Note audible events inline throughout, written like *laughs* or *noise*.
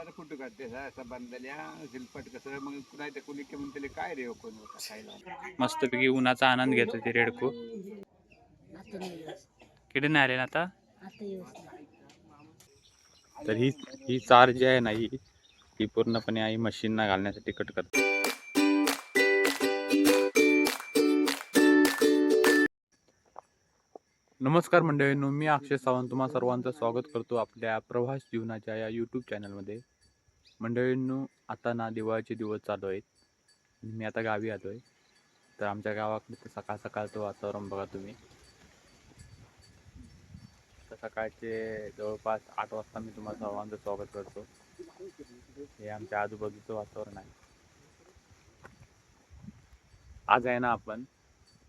टायला कुठं काढते असं बांधल्या झिलपट कसं? मग नाही तर कोणी म्हणते त्याला काय रे हो कोण होता? खायला मस्तपैकी उन्हाचा आनंद घेतो ते रेडको. आता नाही आले ना आता? आता. तर ही ही चार जी आहे ना ही ती पूर्णपणे आई मशीनना घालण्यासाठी कट करते. नमस्कार मंडळींनो मी अक्षय सावंत तुम्हा सर्वांचं स्वागत करतो आपल्या प्रवास जीवनाच्या या यूट्यूब चॅनलमध्ये मंडळींनो आता ना दिवाळीचे दिवस चालू आहेत. मी आता गावी आलो आहे तर आमच्या गावाकडे तर सकाळ सकाळचं वातावरण बघा तुम्ही. तर सकाळचे जवळपास आठ वाजता मी तुम्हाला सर्वांचं स्वागत करतो. हे आमच्या आजूबाजूचं वातावरण आहे. आज आहे ना आपण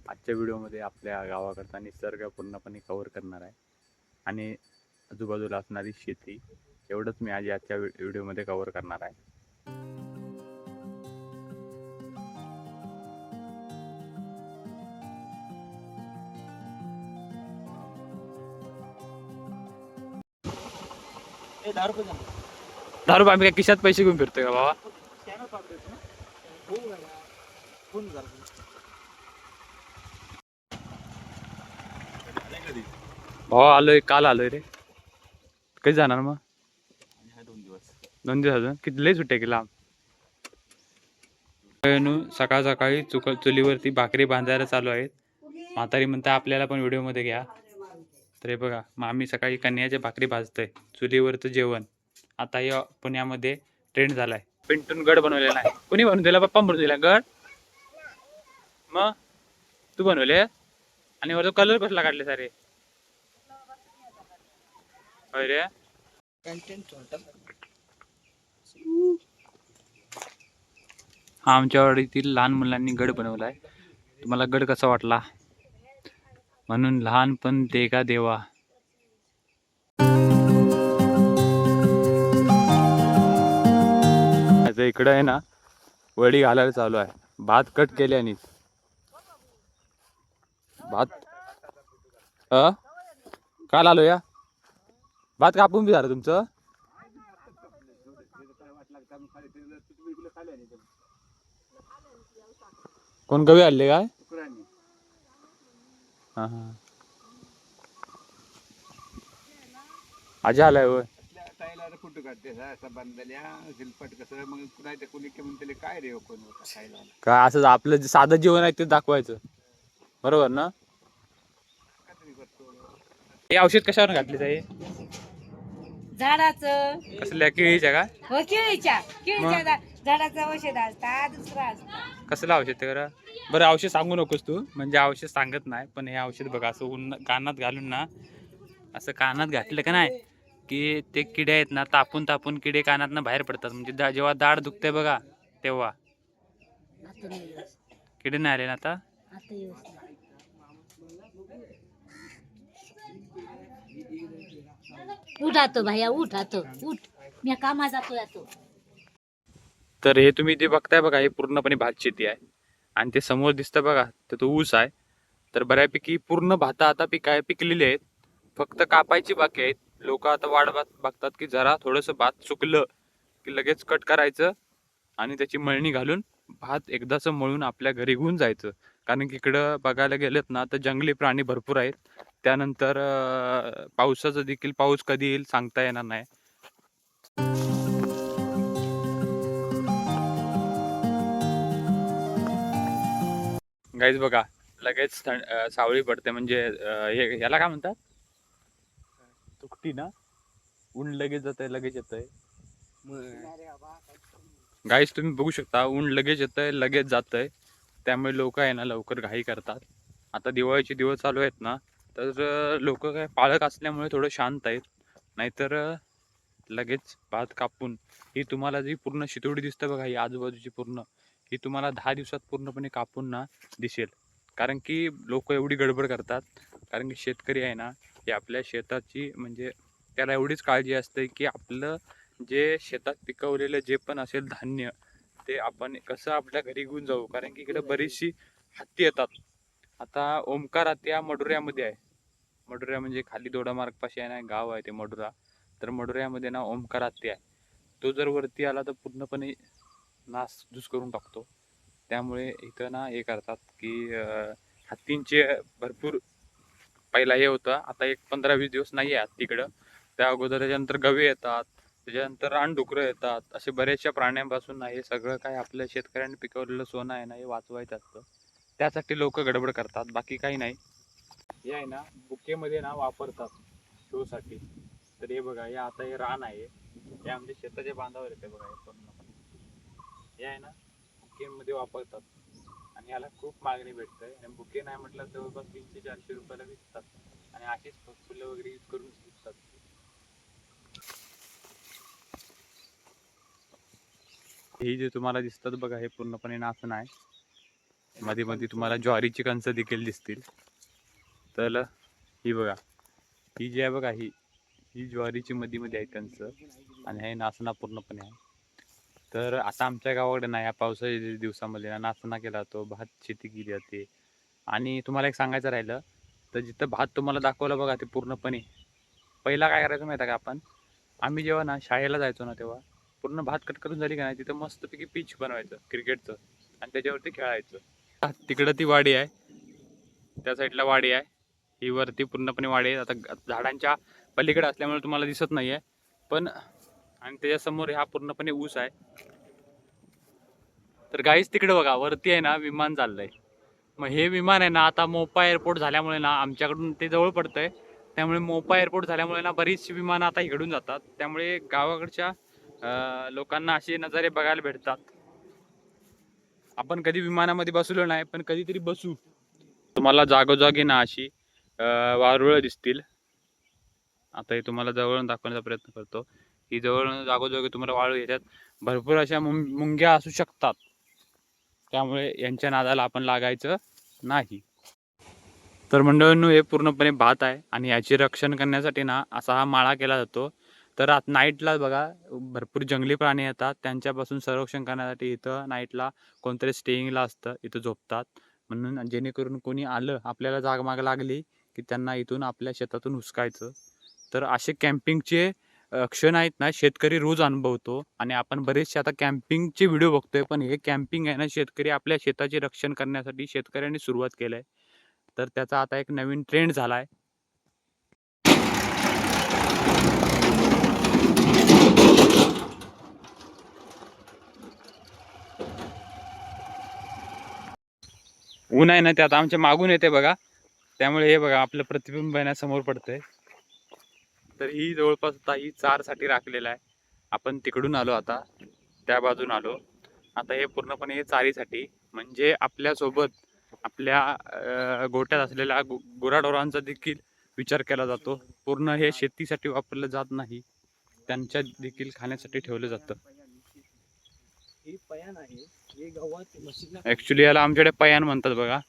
आजच्या व्हिडिओमध्ये आपल्या गावाकडचा निसर्ग पूर्णपणे कव्हर करणार आहे. आणि आजूबाजूला असणारी शेती एवढंच मी आज आजच्या व्हि- व्हिडिओमध्ये कव्हर करणार आहे. रुपये आम्ही काय खिशात पैसे घेऊन फिरतोय का बाबा? भावा आलोय काल आलोय रे. कधी जाणार मग? दोन दिवस. दोन दिवस अजून? किती लय सुट्ट्या केला सकाळ सकाळी चुक चुलीवरती भाकरी बांधायला चालू आहेत. म्हातारी म्हणते आपल्याला पण व्हिडिओमध्ये घ्या. तर हे बघा मग आम्ही सकाळी कन्याच्या भाकरी भाजतोय. चुलीवरचं जेवण. आता या पुण्यामध्ये ट्रेंड झालाय. पिंटून गड बनवलेला आहे. कुणी बनवून दिला? पप्पा बनवून दिला. गड? मग? तू बनवले? आणि वरतो कलर कसला काढले सारे? होय रे हा आमच्या वाडीतील लहान मुलांनी गड बनवलाय. तुम्हाला गड कसा वाटला? म्हणून लहानपण देगा देवा. आता इकडं आहे ना वडी घालायला चालू आहे. भात कट केल्याने भात. अ? काल आलो या? भात कापून बी झालं तुमचं? कोण गवी आणले काय? हा हा. आजी आलाय होय. त्या टायला कुठं काढते असं बांधल्या झिलपट कसं मग नाही तर म्हणते त्याला काय रे कोण खायला काय असं आपलं जे साधं जीवन आहे ते दाखवायचं. बरोबर ना? हे औषध कशावर घातले जाई झाडाचं. कसल्या केळीच्या का? हो केळीच्या. केळीच्या झा- झाडाचं औषध असतात दुसरं असतं. कसलं औषध ते करा बरं औषध सांगू नकोस तू. म्हणजे औषध सांगत नाही पण हे औषध बघा असं ऊन कानात घालून ना असं कानात घातलं का नाही की ते किडे आहेत ना तापून तापून किडे कानातनं बाहेर पडतात. म्हणजे दा- जेव्हा दाढ दुखते बघा तेव्हा. आता नाही येत. किडे नाही आले ना आता? उठातो भैया उठातो. उठ. मी कामा जातो जातो. तर हे तुम्ही जे बघताय बघा हे पूर्णपणे भात शेती आहे. आणि ते समोर दिसतं बघा तर तो ऊस आहे. तर बऱ्यापैकी पूर्ण भाता आता पिकाय पिकलेले आहेत. फक्त कापायची बाकी आहेत. लोक आता वाढ बघतात की जरा थोडंसं भात सुकलं की लगेच कट करायचं आणि त्याची मळणी घालून भात एकदाच मळून आपल्या घरी घेऊन जायचं. कारण की इकडं बघायला गेलेत ना तर जंगली प्राणी भरपूर आहेत. त्यानंतर पावसाचं देखील पाऊस कधी येईल सांगता येणार नाही. गाईज बघा लगेच सावळी पडते म्हणजे हे याला काय म्हणतात? तुकटी ना? ऊन लगेच जात लगेच येतंय. गाईज तुम्ही बघू शकता ऊन लगेच येतंय लगेच जातंय. त्यामुळे लोक आहे ना लवकर घाई करतात. आता दिवाळीचे दिवस चालू आहेत ना तर लोक काय पाळक असल्यामुळे थोडं शांत आहेत. नाहीतर लगेच भात कापून ही तुम्हाला जी पूर्ण शितोडी दिसतं बघा ही आजूबाजूची पूर्ण ही तुम्हाला दहा दिवसात पूर्णपणे कापून ना दिसेल. कारण की लोक एवढी गडबड करतात. कारण की शेतकरी आहे ना हे आपल्या शेताची म्हणजे त्याला एवढीच काळजी असते की आपलं जे शेतात पिकवलेलं जे पण असेल धान्य ते आपण कसं आपल्या घरी घेऊन जाऊ. कारण की इकडे बरीचशी हत्ती येतात. आता ओमकार आत्या मडुऱ्यामध्ये आहे. मडुऱ्या म्हणजे खाली दोडा मार्ग पाशी आहे ना गाव आहे ते मडुरा. तर मडुऱ्यामध्ये ना ओमकार आत्या आहे. तो जर वरती आला तर पूर्णपणे नास धूस करून टाकतो. त्यामुळे इथं ना हे करतात की हत्तींचे भरपूर पहिला हे होतं. आता एक पंधरा वीस दिवस नाही आहे तिकडं. त्या अगोदर त्याच्यानंतर गवे येतात. त्याच्यानंतर रानडुकरं येतात. असे बऱ्याचशा प्राण्यांपासून ना हे सगळं काय आपल्या शेतकऱ्यांनी पिकवलेलं सोनं आहे ना हे वाचवायचं असतं. त्यासाठी लोक गडबड करतात बाकी काही नाही. हे आहे ना बुकेमध्ये ना वापरतात शोसाठी. तर हे बघा हे आता हे रान आहे. हे आमच्या शेताच्या बांधावर येते बघा हे पूर्ण. हे आहे ना बुकेमध्ये वापरतात. आणि याला खूप मागणी भेटते आणि बुके नाही म्हटलं जवळपास तीनशे चारशे रुपयाला विकतात. आणि अशीच फुलं वगैरे यूज करून विकतात. हे जे तुम्हाला दिसतात बघा हे पूर्णपणे नाचणं आहे. मध्ये मध्ये तुम्हाला ज्वारीची कणसं देखील दिसतील. तर ही बघा ही जी आहे बघा ही ही ज्वारीची मध्ये मध्ये आहे कणसं आणि हे नाचना पूर्णपणे आहे. तर आता आमच्या गावाकडे ना या पावसाच्या दिवसामध्ये ना केला जातो भात शेती केली जाते. आणि तुम्हाला एक सांगायचं राहिलं तर जिथं भात तुम्हाला दाखवलं बघा ते पूर्णपणे. पहिला काय करायचं माहिती आहे का आपण? आम्ही जेव्हा ना शाळेला जायचो ना तेव्हा पूर्ण भात कट करून झाली का नाही तिथं मस्तपैकी पिच बनवायचं क्रिकेटचं. आणि त्याच्यावरती खेळायचं. *laughs* तिकडं ती वाडी आहे. त्या साईडला वाडी आहे. ही वरती पूर्णपणे वाडी आहे. आता झाडांच्या पलीकडे असल्यामुळे तुम्हाला दिसत नाही आहे पण आणि त्याच्यासमोर हा पूर्णपणे ऊस आहे. तर गाईच तिकडे बघा वरती आहे ना विमान चाललंय. मग हे विमान आहे ना आता मोपा एअरपोर्ट झाल्यामुळे ना आमच्याकडून ते जवळ पडतंय. त्यामुळे मोपा एअरपोर्ट झाल्यामुळे ना बरीचशी विमानं आता इकडून जातात. त्यामुळे गावाकडच्या लोकांना असे नजारे बघायला भेटतात. आपण कधी विमानामध्ये बसलो नाही पण कधीतरी बसू. तुम्हाला जागोजागी ना अशी वारुळं दिसतील. आता हे तुम्हाला जवळून दाखवण्याचा प्रयत्न करतो. ही जवळ जागोजागी तुम्हाला वाळू याच्यात भरपूर अशा मुंग मुंग्या असू शकतात. त्यामुळे यांच्या नादाला आपण लागायचं नाही. तर मंडळींनो हे पूर्णपणे भात आहे आणि याचे रक्षण करण्यासाठी ना असा हा माळा केला जातो. तर आत नाईटला बघा भरपूर जंगली प्राणी येतात. त्यांच्यापासून संरक्षण करण्यासाठी इथं नाईटला कोणतरी स्टेईंगला असतं इथं झोपतात. म्हणून जेणेकरून कोणी आलं आपल्याला जागमाग लागली की त्यांना इथून आपल्या शेतातून हुसकायचं. तर असे कॅम्पिंगचे क्षण आहेत ना शेतकरी रोज अनुभवतो. आणि आपण बरेचसे आता कॅम्पिंगचे व्हिडिओ बघतोय पण हे कॅम्पिंग आहे ना शेतकरी आपल्या शेताचे रक्षण करण्यासाठी शेतकऱ्यांनी सुरुवात केलं आहे तर त्याचा आता एक नवीन ट्रेंड झाला आहे ऊन आहे ना ते आता आमच्या मागून येते बघा. त्यामुळे हे बघा आपलं प्रतिबिंब आहे ना समोर पडतंय. तर ही जवळपास आता ही चारसाठी राखलेलं आहे. आपण तिकडून आलो आता त्या बाजून आलो. आता हे पूर्णपणे हे चारीसाठी म्हणजे आपल्यासोबत आपल्या गोट्यात असलेल्या गुराढोरांचा देखील विचार केला जातो. पूर्ण हे शेतीसाठी वापरलं जात नाही. त्यांच्या देखील खाण्यासाठी ठेवलं जातं. ही पयान आहे. हे गावात म्हशीला ऍक्च्युली याला आमच्याकडे पयान म्हणतात बघा.